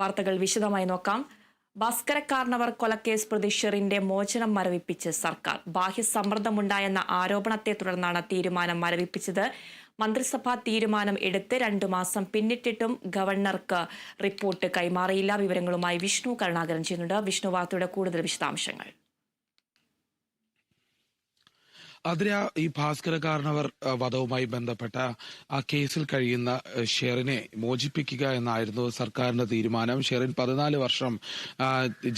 വാർത്തകൾ വിശദമായി നോക്കാം. ഭാസ്കരക്കാർണവർ കൊലക്കേസ് പ്രതി ഷെറിന്റെ മോചനം മരവിപ്പിച്ച് സർക്കാർ. ബാഹ്യ സമ്മർദ്ദമുണ്ടായെന്ന ആരോപണത്തെ തുടർന്നാണ് തീരുമാനം മരവിപ്പിച്ചത്. മന്ത്രിസഭാ തീരുമാനം എടുത്ത് രണ്ടു മാസം പിന്നിട്ടിട്ടും ഗവർണർക്ക് റിപ്പോർട്ട് കൈമാറിയില്ല. വിവരങ്ങളുമായി വിഷ്ണു കരുണാകരൻ ചെയ്യുന്നുണ്ട്. വിഷ്ണു വാർത്തയുടെ കൂടുതൽ വിശദാംശങ്ങൾ. അതിര ഈ ഭാസ്കര കാരണവർ വധവുമായി ബന്ധപ്പെട്ട ആ കേസിൽ കഴിയുന്ന ഷെറിനെ മോചിപ്പിക്കുക എന്നായിരുന്നു സർക്കാരിന്റെ തീരുമാനം. ഷെറിൻ പതിനാല് വർഷം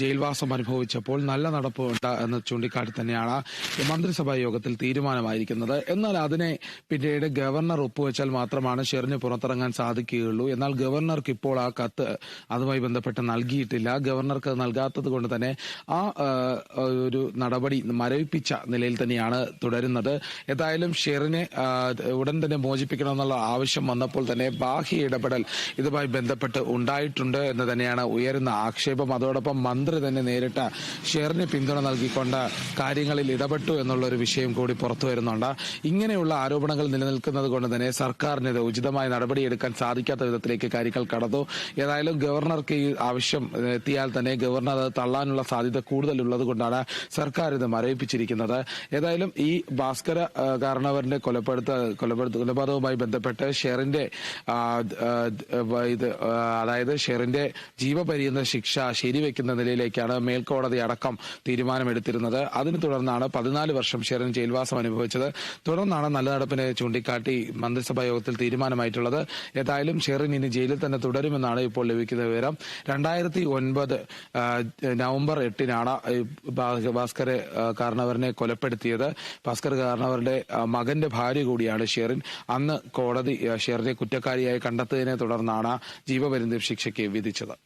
ജയിൽവാസം അനുഭവിച്ചപ്പോൾ നല്ല നടപ്പുണ്ട് എന്ന് ചൂണ്ടിക്കാട്ടി തന്നെയാണ് മന്ത്രിസഭാ യോഗത്തിൽ തീരുമാനമായിരിക്കുന്നത്. എന്നാൽ അതിനെ പിന്നീട് ഗവർണർ ഒപ്പുവെച്ചാൽ മാത്രമാണ് ഷെറിന് പുറത്തിറങ്ങാൻ സാധിക്കുകയുള്ളൂ. എന്നാൽ ഗവർണർക്ക് ഇപ്പോൾ ആ കത്ത് അതുമായി ബന്ധപ്പെട്ട് നൽകിയിട്ടില്ല. ഗവർണർക്ക് നൽകാത്തത് കൊണ്ട് തന്നെ ആ, ഒരു നടപടി മരവിപ്പിച്ച നിലയിൽ തന്നെയാണ് തുടരുന്നത്. ഏതായാലും ഷെറിനെ ഉടൻ തന്നെ മോചിപ്പിക്കണമെന്നുള്ള ആവശ്യം വന്നപ്പോൾ തന്നെ ബാഹ്യ ഇടപെടൽ ഇതുമായി ബന്ധപ്പെട്ട് ഉണ്ടായിട്ടുണ്ട് എന്ന് തന്നെയാണ് ഉയരുന്ന ആക്ഷേപം. അതോടൊപ്പം മന്ത്രി തന്നെ നേരിട്ട് ഷെറിന് പിന്തുണ നൽകിക്കൊണ്ട് കാര്യങ്ങളിൽ ഇടപെട്ടു എന്നുള്ള ഒരു വിഷയം കൂടി പുറത്തു വരുന്നുണ്ട്. ഇങ്ങനെയുള്ള ആരോപണങ്ങൾ നിലനിൽക്കുന്നത് കൊണ്ട് തന്നെ സർക്കാരിന് ഇത് ഉചിതമായ നടപടിയെടുക്കാൻ സാധിക്കാത്ത വിധത്തിലേക്ക് കാര്യങ്ങൾ കടന്നു. ഏതായാലും ഗവർണർക്ക് ഈ ആവശ്യം എത്തിയാൽ തന്നെ ഗവർണർ അത് തള്ളാനുള്ള സാധ്യത കൂടുതലുള്ളത് കൊണ്ടാണ് സർക്കാർ ഇത് മരവിപ്പിച്ചിരിക്കുന്നത്. ഏതായാലും ഈ ഭാസ്കര കാരണവറിന്റെ കൊലപ്പെടുത്ത കൊലപ്പെടുത്ത കൊലപാതകവുമായി ബന്ധപ്പെട്ട് ഷെറിന്റെ ഇത് അതായത് ഷെറിന്റെ ജീവപര്യന്ത ശിക്ഷ ശരിവെക്കുന്ന നിലയിലേക്കാണ് മേൽക്കോടതി അടക്കം തീരുമാനമെടുത്തിരുന്നത്. അതിനെ തുടർന്നാണ് പതിനാല് വർഷം ഷെറിൻ ജയിൽവാസം അനുഭവിച്ചത്. തുടർന്നാണ് നല്ല നടപ്പിനെ ചൂണ്ടിക്കാട്ടി മന്ത്രിസഭാ യോഗത്തിൽ തീരുമാനമായിട്ടുള്ളത്. ഏതായാലും ഷെറിൻ ഇനി ജയിലിൽ തന്നെ തുടരുമെന്നാണ് ഇപ്പോൾ ലഭിക്കുന്ന വിവരം. രണ്ടായിരത്തി ഒൻപത് നവംബർ എട്ടിനാണ് ഭാസ്കര കാരണവറിനെ കൊലപ്പെടുത്തിയത്. ഭാസ്കർ കാരണവരുടെ മകന്റെ ഭാര്യ കൂടിയാണ് ഷെറിൻ. അന്ന് കോടതി ഷെറിനെ കുറ്റക്കാരിയായി കണ്ടെത്തിയതിനെ തുടർന്നാണ് ജീവപര്യന്തം ശിക്ഷയ്ക്ക് വിധിച്ചത്.